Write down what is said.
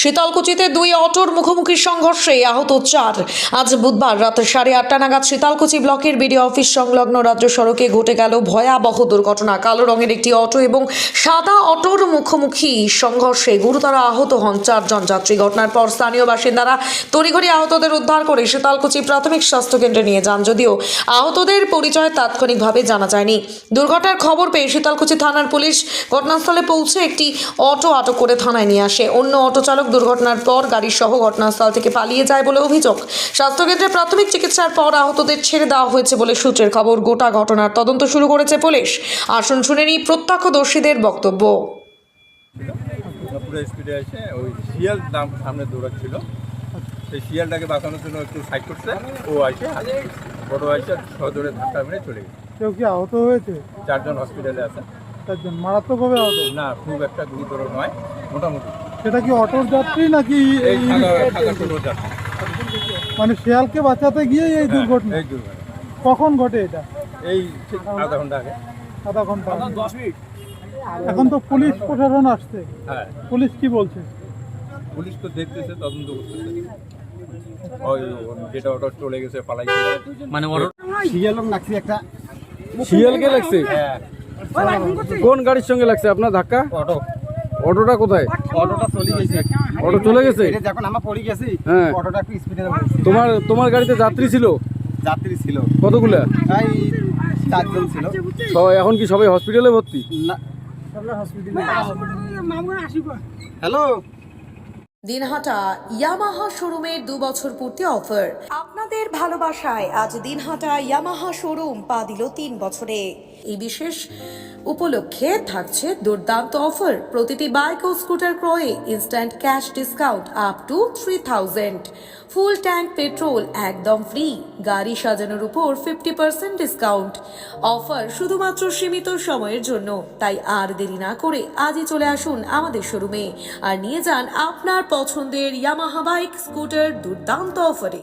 শীতলকুচিতে দুই অটোর মুখোমুখি সংঘর্ষে আহত চার। আজ বুধবার রাত সাড়ে আটটা নাগাদ শীতলকুচি ব্লকের বিডিও অফিস সংলগ্ন রাজ্য সড়কে ঘটে গেল ভয়াবহ দুর্ঘটনা। কালো রঙের একটি অটো এবং সাদা অটোর মুখোমুখি সংঘর্ষে গুরুতর আহত হন চারজন যাত্রী। ঘটনার পর স্থানীয় বাসিন্দারা তড়িঘড়ি আহতদের উদ্ধার করে শীতলকুচি প্রাথমিক স্বাস্থ্যকেন্দ্রে নিয়ে যান। যদিও আহতদের পরিচয় তাৎক্ষণিকভাবে জানা যায়নি। দুর্ঘটনার খবর পেয়ে শীতলকুচি থানার পুলিশ ঘটনাস্থলে পৌঁছে একটি অটো আটক করে থানায় নিয়ে আসে। অন্য অটো চালক দুর্ঘটনার পর গাড়ি সহ ঘটনাস্থল থেকে পালিয়ে যায় বলে অভিযোগ। স্বাস্থ্যকেন্দ্রে প্রাথমিক চিকিৎসার পর আহতদের ছেড়ে দেওয়া হয়েছে বলে সূত্রের খবর। গোটা ঘটনার তদন্ত শুরু করেছে পুলিশ। আসুন শুনে নিই প্রত্যক্ষদর্শীদের বক্তব্য। পুরো স্পিডে এসে ওই শিয়াল নাম সামনে দৌড়াচ্ছিল। সেই শিয়ালটাকে বাঁচানোর জন্য একটু সাইড করছে। ও আসে বড় আসে সদরে ধাক্কা মেরে চলে গেছে। কেউ কি আহত হয়েছে? চারজন হসপিটালে আছে। চারজন। মারাত্মকভাবে আহত? না খুব একটা গুরুতর নয়। মোটামুটি। সেটা কি অটোর যাত্রী নাকি মানে শিয়ালকে বাঁচাতে গিয়ে এই হ্যাঁ, দুর্ঘটনা? এই দুর্ঘটনা। কখন ঘটে এটা? এই আধা ঘণ্টা আগে। আধা ঘণ্টা এখন তো পুলিশ প্রশাসন আসছে। হ্যাঁ। পুলিশ কি বলছে? পুলিশ তো দেখতেছে তদন্ত করতেছে। ওই যেটা অটো চলে গেছে পালাইছে। মানে ওর শিয়ালক লাগছে একটা। শিয়ালকে লাগছে? হ্যাঁ। কোন গাড়ির সঙ্গে লাগছে? আপনার ধাক্কা? অটো। অটোটা কোথায়? অটোটা চলে গেছে। অটো চলে গেছে? এটা যখন আমরা পড়ে গেছি হ্যাঁ। অটোটা একটু স্পিডে তোমার তোমার গাড়িতে যাত্রী ছিল? যাত্রী ছিল। কতগুলা? তাই চারজন ছিল। সবাই এখন কি সবাই হসপিটালে ভর্তি? না। হ্যালো দিনহাটা ইয়ামাহা শোরুমের দু বছর পূর্তি অফার। আপনাদের ভালোবাসায় আজ দিনহাটা ইয়ামাহা শোরুম পা দিল তিন বছরে। এই বিশেষ উপলক্ষে থাকছে দুর্দান্ত অফার। প্রতিটি বাইক ও স্কুটার ক্রয়ে instant cash discount up to three thousand full tank petrol একদম ফ্রি গাড়ি সাজানোর উপর ফিফটি পার্সেন্ট ডিসকাউন্ট অফার শুধুমাত্র সীমিত সময়ের জন্য তাই আর দেরি না করে আজই চলে আসুন আমাদের শোরুমে। আর নিয়ে যান আপনার পছন্দের ইয়ামাহা বাইক স্কুটার দুর্দান্ত অফারে